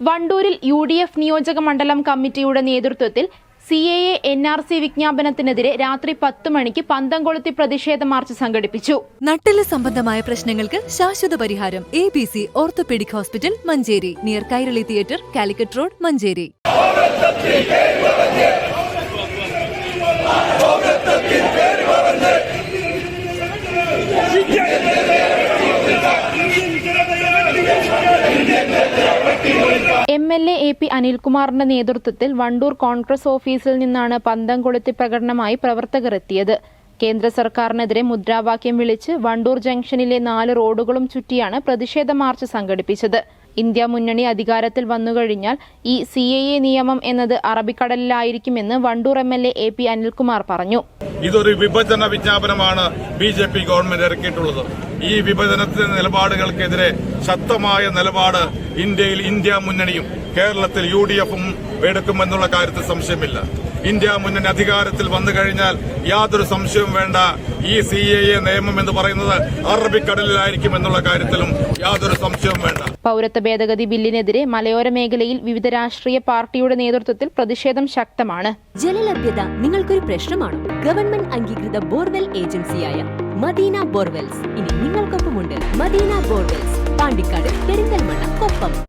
വണ്ടൂരിൽ U D F നിയോജക മണ്ഡലം കമ്മിറ്റിയുടെ നേതൃത്വത്തിൽ C A A N R C വിജ്ഞാപനത്തിനെതിരെ രാത്രി പത്ത് മണിക്ക് പന്തംകൊളുത്തി പ്രതിഷേധ മാർച്ച് സംഘടിപ്പിച്ചു. നട്ടെല്ല് സംബന്ധമായ പ്രശ്നങ്ങൾക്ക് ശാശ്വത പരിഹാരം A B C orthopaedic hospital Manjeri. Near Kairali theatre Calicut road Manjeri. M L A A P അനിൽകുമാറിന്റെ നേതൃത്വത്തിൽ വണ്ടൂർ കോൺഗ്രസ് ഓഫീസിൽ നിന്നാണ് പന്തം കൊളുത്തി പ്രകടനമായി പ്രവർത്തകർ എത്തിയത്. കേന്ദ്ര സർക്കാരിനെതിരെ മുദ്രാവാക്യം വിളിച്ച് വണ്ടൂർ ജംഗ്ഷനിലെ നാല് റോഡുകളും ചുറ്റിയാണ് പ്രതിഷേധ മാർച്ച് സംഘടിപ്പിച്ചത്. ഇന്ത്യ മുന്നണി അധികാരത്തിൽ വന്നുകഴിഞ്ഞാൽ ഈ സി എ നിയമം എന്നത് അറബിക്കടലിലായിരിക്കുമെന്ന് Wandoor M L A A P Anilkumar പറഞ്ഞു. ഇതൊരു വിഭജന വിജ്ഞാപനമാണ് ബി ജെ പി ഗവൺമെന്റ് ഇറക്കിയിട്ടുള്ളത്. ഈ വിഭജനത്തിന്റെ നിലപാടുകൾക്കെതിരെ ശക്തമായ നിലപാട് ഇന്ത്യയിൽ ഇന്ത്യ മുന്നണിയും കേരളത്തിൽ യു ഡി എഫും എടുക്കുമെന്നുള്ള കാര്യത്തിൽ സംശയമില്ല. ഇന്ത്യ മുന്നണി അധികാരത്തിൽ വന്നു കഴിഞ്ഞാൽ യാതൊരു സംശയവും വേണ്ട. ഈ സി എ എ നിയമം എന്ന് പറയുന്നത് അറബിക്കടലിലായിരിക്കും എന്നുള്ള കാര്യത്തിലും യാതൊരു സംശയവും വേണ്ട. പൌരത്വ ഭേദഗതി ബില്ലിനെതിരെ മലയോര മേഖലയിൽ വിവിധ രാഷ്ട്രീയ പാർട്ടിയുടെ നേതൃത്വത്തിൽ പ്രതിഷേധം ശക്തമാണ്. ജലലഭ്യത നിങ്ങൾക്കൊരു പ്രശ്നമാണോ? ഗവൺമെന്റ് അംഗീകൃത ബോർവെൽ ഏജൻസിയായ മദീന ബോർവെൽസ്. ഇനി നിങ്ങൾക്കൊപ്പമുണ്ട് മദീന ബോർവെൽസ്. പാണ്ടിക്കാട് പെരിന്തൽമണ്ണ കൊപ്പം.